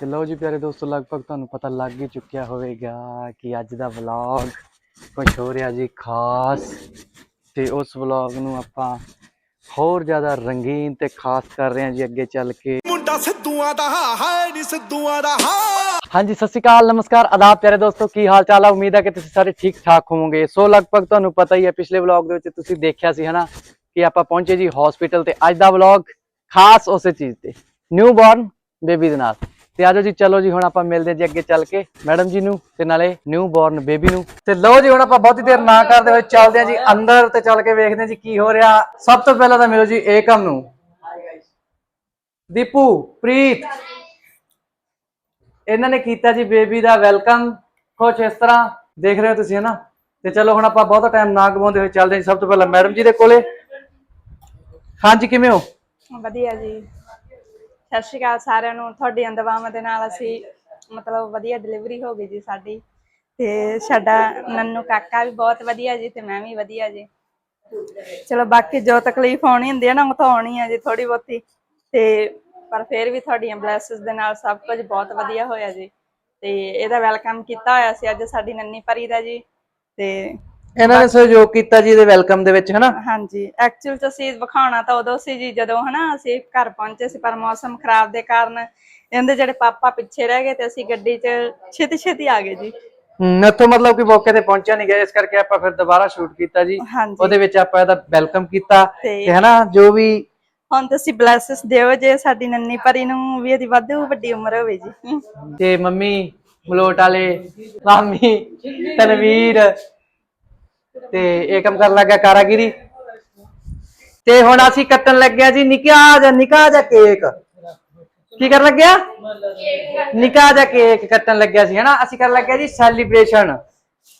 ਤੇ ਲਓ ਜੀ ਪਿਆਰੇ ਦੋਸਤੋ ਲਗਭਗ ਤੁਹਾਨੂੰ ਪਤਾ ਲੱਗ ਹੀ ਚੁੱਕਿਆ ਹੋਵੇਗਾ ਕਿ ਅੱਜ ਦਾ ਵਲੌਗ ਕੁਝ ਹੋ ਰਿਹਾ ਜੀ ਖਾਸ। ਤੇ ਉਸ ਵਲੌਗ ਨੂੰ ਆਪਾਂ ਹੋਰ ਜ਼ਿਆਦਾ ਰੰਗੀਨ ਤੇ ਖਾਸ ਕਰ ਰਹੇ ਹਾਂ ਜੀ ਅੱਗੇ ਚੱਲ ਕੇ। ਮੁੰਡਾ ਸਿੱਧੂਆਂ ਦਾ ਹਾਏ ਨੀ ਸਿੱਧੂਆਂ ਦਾ ਹਾ। ਹਾਂਜੀ ਸਤਿ ਸ਼੍ਰੀ ਅਕਾਲ ਨਮਸਕਾਰ ਆਦਾਬ ਪਿਆਰੇ ਦੋਸਤੋ ਕੀ ਹਾਲ ਚਾਲ ਆ? ਉਮੀਦ ਹੈ ਕਿ ਤੁਸੀਂ ਸਾਰੇ ਠੀਕ ਠਾਕ ਹੋਵੋਗੇ। ਸੋ ਲਗਭਗ ਤੁਹਾਨੂੰ ਪਤਾ ਹੀ ਹੈ ਪਿਛਲੇ ਵਲੌਗ ਦੇ ਵਿੱਚ ਤੁਸੀਂ ਦੇਖਿਆ ਸੀ ਹਨਾ ਕਿ ਆਪਾਂ ਪਹੁੰਚੇ ਜੀ ਹਸਪੀਟਲ ਤੇ। ਅੱਜ ਦਾ ਵਲੌਗ ਖਾਸ ਉਸੇ ਚੀਜ਼ ਤੇ ਨਿਊ ਬੌਰਨ ਬੇਬੀ ਦੇ ਨਾਲ। ਤੇ ਆਜੋ ਜੀ, ਚਲੋ ਜੀ, ਹੁਣ ਆਪਾਂ ਮਿਲਦੇ ਜੀ ਅੱਗੇ ਚੱਲ ਕੇ ਮੈਡਮ ਜੀ ਨੂੰ ਤੇ ਨਾਲੇ ਨਿਊ ਬੌਰਨ ਬੇਬੀ ਨੂੰ। ਤੇ ਲਓ ਜੀ, ਹੁਣ ਆਪਾਂ ਬਹੁਤੀ ਦੇਰ ਨਾ ਕਰਦੇ ਹੋਏ ਚੱਲਦੇ ਹਾਂ ਜੀ ਅੰਦਰ ਤੇ ਚੱਲ ਕੇ ਵੇਖਦੇ ਹਾਂ ਜੀ ਕੀ ਹੋ ਰਿਹਾ। ਸਭ ਤੋਂ ਪਹਿਲਾਂ ਤਾਂ ਮਿਲੋ ਜੀ ਏਕਮ ਨੂੰ। ਦੀਪੂ, ਪ੍ਰੀਤ। ਇਹਨਾਂ ਨੇ ਕੀਤਾ ਜੀ ਬੇਬੀ ਦਾ ਵੈਲਕਮ। ਕੁਛ ਇਸ ਤਰ੍ਹਾਂ ਦੇਖ ਰਹੇ ਹੋ ਤੁਸੀਂ, ਹਨਾ? ਤੇ ਚਲੋ, ਹੁਣ ਆਪਾਂ ਬਹੁਤਾ ਟਾਈਮ ਨਾ ਗਵਾਉਂਦੇ ਹੋਏ ਚੱਲਦੇ ਹਾਂ ਸਭ ਤੋਂ ਪਹਿਲਾਂ ਮੈਡਮ ਜੀ ਦੇ ਕੋਲੇ। ਹਾਂਜੀ, ਕਿਵੇਂ ਹੋ? ਵਧੀਆ ਜੀ। ਸਤਿ ਸ਼੍ਰੀ ਅਕਾਲ ਸਾਰਿਆਂ ਨੂੰ, ਤੁਹਾਡੀਆਂ ਦਵਾਵਾਂ ਦੇ ਨਾਲ ਅਸੀਂ ਮਤਲਬ ਵਧੀਆ ਡਿਲੀਵਰੀ ਹੋ ਗਈ ਜੀ ਸਾਡੀ। ਤੇ ਸਾਡਾ ਨੰਨੂ ਕਾਕਾ ਵੀ ਬਹੁਤ ਵਧੀਆ ਜੀ ਤੇ ਮੈਂ ਵੀ ਵਧੀਆ ਜੀ। ਚਲੋ ਬਾਕੀ ਜੋ ਤਕਲੀਫ ਆਉਣੀ ਹੁੰਦੀ ਹੈ ਨਾ, ਉਹ ਤਾਂ ਹੋਣੀ ਹੈ ਜੀ ਥੋੜੀ ਬਹੁਤੀ। ਤੇ ਪਰ ਫਿਰ ਵੀ ਤੁਹਾਡੀਆਂ ਬਲੇਸਿਸ ਦੇ ਨਾਲ ਸਭ ਕੁਝ ਬਹੁਤ ਵਧੀਆ ਹੋਇਆ ਜੀ। ਤੇ ਇਹਦਾ ਵੈਲਕਮ ਕੀਤਾ ਹੋਇਆ ਸੀ ਅੱਜ ਸਾਡੀ ਨੰਨੀ ਪਰੀ ਦਾ ਜੀ। ਤੇ ਇਹਨਾਂ ਨੇ ਸਹਿਯੋਗ ਕੀਤਾ ਜੀ ਇਹਦੇ ਵੈਲਕਮ ਦੇ ਵਿੱਚ ਹਨਾ? ਹਾਂਜੀ ਐਕਚੁਅਲ ਚ ਅਸੀਂ ਵਿਖਾਉਣਾ ਤਾਂ ਉਦੋਂ ਸੀ ਜੀ ਜਦੋਂ ਹਨਾ ਅਸੀਂ ਘਰ ਪਹੁੰਚੇ ਸੀ ਪਰ ਮੌਸਮ ਖਰਾਬ ਦੇ ਕਾਰਨ ਇਹਦੇ ਜਿਹੜੇ ਪਾਪਾ ਪਿੱਛੇ ਰਹਿ ਗਏ ਤੇ ਅਸੀਂ ਗੱਡੀ 'ਚ ਛੇਤੀ ਛੇਤੀ ਆ ਗਏ ਜੀ। ਇੱਥੋਂ ਮਤਲਬ ਕਿ ਮੌਕੇ ਤੇ ਪਹੁੰਚਿਆ ਨਹੀਂ ਗਿਆ ਇਸ ਕਰਕੇ ਆਪਾਂ ਫਿਰ ਦੁਬਾਰਾ ਸ਼ੂਟ ਕੀਤਾ ਜੀ। ਹਾਂਜੀ। ਉਹਦੇ ਵਿੱਚ ਆਪਾਂ ਇਹਦਾ ਵੈਲਕਮ ਕੀਤਾ ਤੇ ਤੇ ਹਨਾ ਜੋ ਵੀ ਹੁਣ ਤੁਸੀਂ ਬਲੇਸਿਸ ਦਿਓ ਜੇ ਸਾਡੀ ਨੰਨੀ ਪਰੀ ਨੂੰ ਵੀ ਇਹਦੀ ਵਾਧੂ ਵੱਡੀ ਉਮਰ ਹੋਵੇ ਜੀ। ਤੇ ਮੰਮੀ ਮਲੋਟ ਵਾਲੇ ਮਾਮੀ ਤਨਵੀਰ ਤੇ ਏਕਮ ਕਰਨ ਲੱਗਾ ਕਾਰਾਗਿਰੀ। ਤੇ ਹੁਣ ਅਸੀਂ ਕੱਟਣ ਲੱਗਿਆ ਜੀ ਨਿੱਕਾ ਜਿਹਾ ਨਿੱਕਾ ਜਿਹਾ ਕੇਕ। ਕੀ ਕਰਨ ਲੱਗਿਆ? ਨਿੱਕਾ ਜਿਹਾ ਕੇਕ ਕੱਟਣ ਲੱਗਿਆ ਸੀ ਹਨਾ? ਅਸੀਂ ਕਰਨ ਲੱਗਿਆ ਜੀ ਸੈਲੀਬ੍ਰੇਸ਼ਨ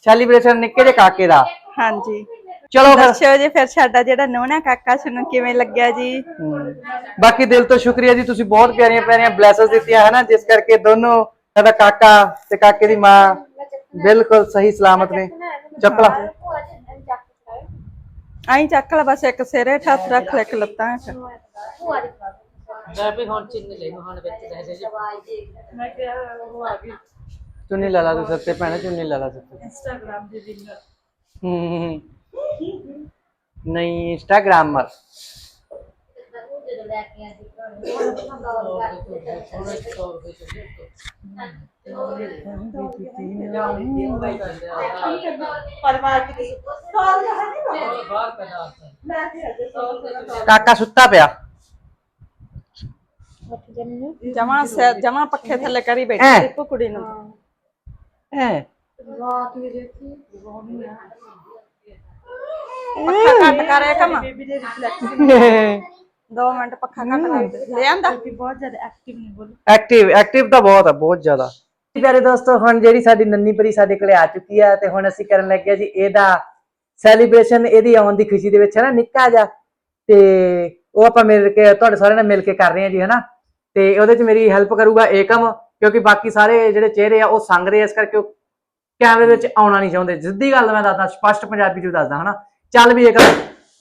ਸੈਲੀਬ੍ਰੇਸ਼ਨ ਨਿੱਕੇ ਜਿਹੇ ਕਾਕੇ ਦਾ। ਹਾਂਜੀ। ਚਲੋ ਫਿਰ। ਦੱਸਿਓ ਜੀ ਫਿਰ ਸਾਡਾ ਜਿਹੜਾ ਨੋਨਾ ਕਾਕਾ ਸਾਨੂੰ ਕਿਵੇਂ ਲੱਗਿਆ ਜੀ? ਬਾਕੀ ਦਿਲ ਤੋਂ ਸ਼ੁਕਰੀਆ ਜੀ ਤੁਸੀਂ ਬਹੁਤ ਪਿਆਰੀਆਂ ਪਿਆਰੀਆਂ ਬਲੇਸਸ ਦਿੱਤੀਆਂ ਹੈ ਨਾ ਜਿਸ ਕਰਕੇ ਦੋਨੋਂ ਸਾਡਾ ਕਾਕਾ ਤੇ ਕਾਕੇ ਦੀ ਮਾਂ ਬਿਲਕੁਲ ਸਹੀ ਸਲਾਮਤ ਨੇ। ਚੱਪਲਾ। ਆਈ ਚੱਕ ਲੈ ਬਸ ਇੱਕ ਸਿਰੇ ਹੱਥ ਰੱਖ ਲੈ ਇੱਕ ਲੱਤਾਂ ਹੇਠ। ਚੁੰਨੀ ਲਾ। ਲਾ ਤੂੰ ਸੱਤੇ ਭੈਣੇ ਚੁੰਨੀ ਲਾ ਲਾ ਸੱਤੇ ਇੰਸਟਾਗ੍ਰਾਮ ਦੇ ਦਿਨ ਨਹੀਂ ਇੰਸਟਾਗ੍ਰਾਮਰ ਕਾਕਾ ਸੁੱਤਾ ਪਿਆ ਜਮਾਂ ਸਿਰ ਜਮਾ ਪੱਖੇ ਥੱਲੇ ਕਰੀ ਹੈਂ। ਬੈਠੀ ਦੀਪੂ ਕੁੜੀ ਨੂੰ ਹੈ ਪੱਖਾ ਘੱਟ ਕਰੇ ਕਮ 2 ਮਿੰਟ ਪੱਖਾ ਕਰ ਦੇ। ਲੈ ਆਂਦਾ। ਐਕਟਿਵ ਐਕਟਿਵ ਤਾਂ ਬਹੁਤ ਆ ਬਹੁਤ ਜ਼ਿਆਦਾ। ਪਿਆਰੇ ਦੋਸਤੋ ਹੁਣ ਜਿਹੜੀ ਸਾਡੀ ਨੰਨੀ ਪਰੀ ਸਾਡੇ ਕੋਲੇ ਆ ਚੁੱਕੀ ਆ ਤੇ ਹੁਣ ਅਸੀਂ ਕਰਨ ਲੱਗੇ ਆ ਜੀ ਇਹਦਾ ਸੈਲੀਬ੍ਰੇਸ਼ਨ ਇਹਦੀ ਆਉਣ ਦੀ ਖੁਸ਼ੀ ਦੇ ਵਿੱਚ ਹੈ ਨਾ ਨਿੱਕਾ ਜਿਹਾ। ਤੇ ਉਹ ਆਪਾਂ ਮਿਲ ਕੇ ਤੁਹਾਡੇ ਸਾਰਿਆਂ ਨਾਲ ਮਿਲ ਕੇ ਕਰ ਰਹੇ ਹਾਂ ਜੀ ਹਨਾ ਤੇ ਉਹਦੇ ਚ ਮੇਰੀ ਹੈਲਪ ਕਰੂਗਾ ਏਕਮ ਕਿਉਂਕਿ ਬਾਕੀ ਸਾਰੇ ਜਿਹੜੇ ਚਿਹਰੇ ਆ ਉਹ ਸੰਗ ਰਹੇ ਇਸ ਕਰਕੇ ਉਹ ਕੈਮਰੇ ਵਿੱਚ ਆਉਣਾ ਨਹੀਂ ਚਾਹੁੰਦੇ। ਸਿੱਧੀ ਗੱਲ ਮੈਂ ਦੱਸਦਾ ਸਪਸ਼ਟ ਪੰਜਾਬੀ ਚ ਦੱਸਦਾ ਹਨਾ ਚੱਲ ਵੀ ਏਕਮ।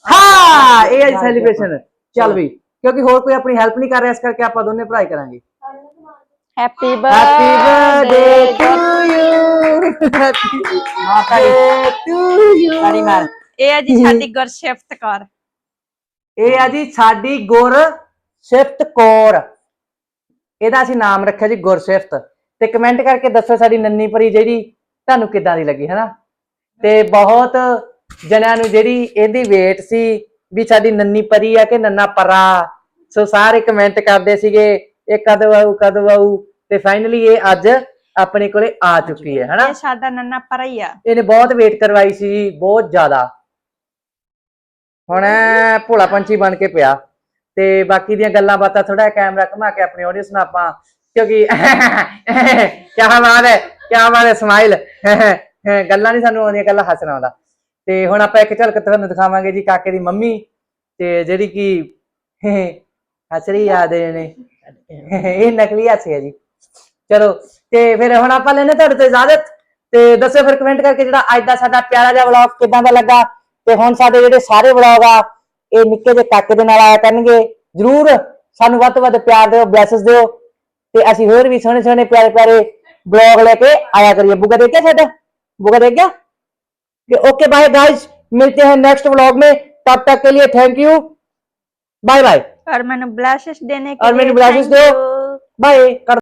ਹਾਂ ਇਹ ਹੈ ਸੈਲੀਬ੍ਰੇਸ਼ਨ ਚੱਲ ਵੀ ਕਿਉਂਕਿ ਹੋਰ ਕੋਈ ਆਪਣੀ ਹੈਲਪ ਨਹੀਂ ਕਰ ਰਿਹਾ ਇਸ ਕਰਕੇ ਆਪਾਂ ਦੋਨੇ ਪੜ੍ਹਾਈ ਕਰਾਂਗੇ happy Happy birthday to you. Happy birthday to you. ਤਾੜੀ ਮਾਰ। ਇਹ ਹੈ ਜੀ ਸਾਡੀ ਗੁਰਸ਼ਿਫਤ ਕੌਰ ਇਹ ਆ ਜੀ ਸਾਡੀ ਗੁਰ ਸਿਫਤ ਕੌਰ ਇਹਦਾ ਅਸੀਂ ਨਾਮ ਰੱਖਿਆ ਜੀ ਗੁਰਸਿਫਤ ਤੇ ਕਮੈਂਟ ਕਰਕੇ ਦੱਸੋ ਸਾਡੀ ਨੰਨੀ ਪਰੀ ਜਿਹੜੀ ਤੁਹਾਨੂੰ ਕਿੱਦਾਂ ਦੀ ਲੱਗੀ ਹਨਾ ਤੇ ਬਹੁਤ ਜਣਿਆਂ ਨੂੰ ਜਿਹੜੀ ਇਹਦੀ ਵੇਟ ਸੀ ਵੀ ਸਾਡੀ ਨੰਨੀ ਪਰੀ ਆ ਕਿ ਨੰਨਾ ਪਰਾ। ਸੋ ਸਾਰੇ ਕਮੈਂਟ ਕਰਦੇ ਸੀਗੇ ਇਹ ਕਦੋਂ ਆਊ ਕਦੋਂ ਆਊ ਤੇ ਫਾਈਨਲੀ ਇਹ ਅੱਜ ਆਪਣੇ ਕੋਲੇ ਆ ਚੁੱਕੀ ਹੈ ਹਨਾ? ਇਹ ਸਾਡਾ ਨੰਨਾ ਪਰਾ ਹੀ ਆ। ਇਹਨੇ ਬਹੁਤ ਵੇਟ ਕਰਵਾਈ ਸੀ ਬਹੁਤ ਜ਼ਿਆਦਾ। ਹੁਣ ਐਂ ਭੋਲਾ ਪੰਛੀ ਬਣ ਕੇ ਪਿਆ। ਤੇ ਬਾਕੀ ਦੀਆਂ ਗੱਲਾਂ ਬਾਤਾਂ ਥੋੜਾ ਕੈਮਰਾ ਘੁਮਾ ਕੇ ਆਪਣੀ ਆਡੀਅנס ਨੂੰ ਆਪਾਂ ਕਿਉਂਕਿ ਕਿਆ ਬਾਤ ਹੈ ਕਿਆ ਬਾਤ ਹੈ ਸਮਾਈਲ ਗੱਲਾਂ ਨਹੀਂ ਸਾਨੂੰ ਆਉਂਦੀਆਂ ਗੱਲਾਂ ਹੱਸਣਾ ਆਉਂਦਾ। ਤੇ ਹੁਣ ਆਪਾਂ ਇੱਕ ਝਲਕ ਤੁਹਾਨੂੰ ਦਿਖਾਵਾਂਗੇ ਜੀ ਕਾਕੇ ਦੀ ਮੰਮੀ ਤੇ ਜਿਹੜੀ ਕਿ ਹਸਰੀ ਯਾਦ ਨੇ ਇਹ ਨਕਲੀ ਹਸੀ ਹੈ ਜੀ। ਚਲੋ, ਤੇ ਫਿਰ ਹੁਣ ਆਪਾਂ ਲੈਨੇ ਤੁਹਾਡੇ ਤੋਂ ਇਜਾਜ਼ਤ ਤੇ ਦੱਸੋ ਫਿਰ ਕਮੈਂਟ ਕਰਕੇ ਜਿਹੜਾ ਅੱਜ ਦਾ ਸਾਡਾ ਪਿਆਰਾ ਜਿਹਾ ਵਲੌਗ ਕਿਦਾਂ ਦਾ ਲੱਗਾ ਤੇ ਹੁਣ ਸਾਡੇ ਜਿਹੜੇ ਸਾਰੇ ਵਲੌਗ ਆ, ਇਹ ਨਿੱਕੇ ਜਿਹੇ ਕਾਕੇ ਦੇ ਨਾਲ ਆਇਆ ਕਰਨਗੇ। ਜਰੂਰ ਸਾਨੂੰ ਵੱਧ ਤੋਂ ਵੱਧ ਪਿਆਰ ਦਿਓ ਬਲੇਸਸ ਦਿਓ ਤੇ ਅਸੀਂ ਹੋਰ ਵੀ ਸੋਹਣੇ ਸੋਹਣੇ ਪਿਆਰੇ ਪਿਆਰੇ ਵਲੌਗ ਲੈ ਕੇ ਆਇਆ ਕਰੀਏ। ਬੁਗਾ ਦੇਖਿਆ ਸਾਡਾ? ਬੁਗਾ ਦੇਖ ਗਿਆ? ओके बाय गाइस मिलते हैं नेक्स्ट व्लॉग में तब तक के लिए थैंक यू बाय बाय और मैंने ब्लशेस देने के और लिए मैंने blushes thank दो। you। बाय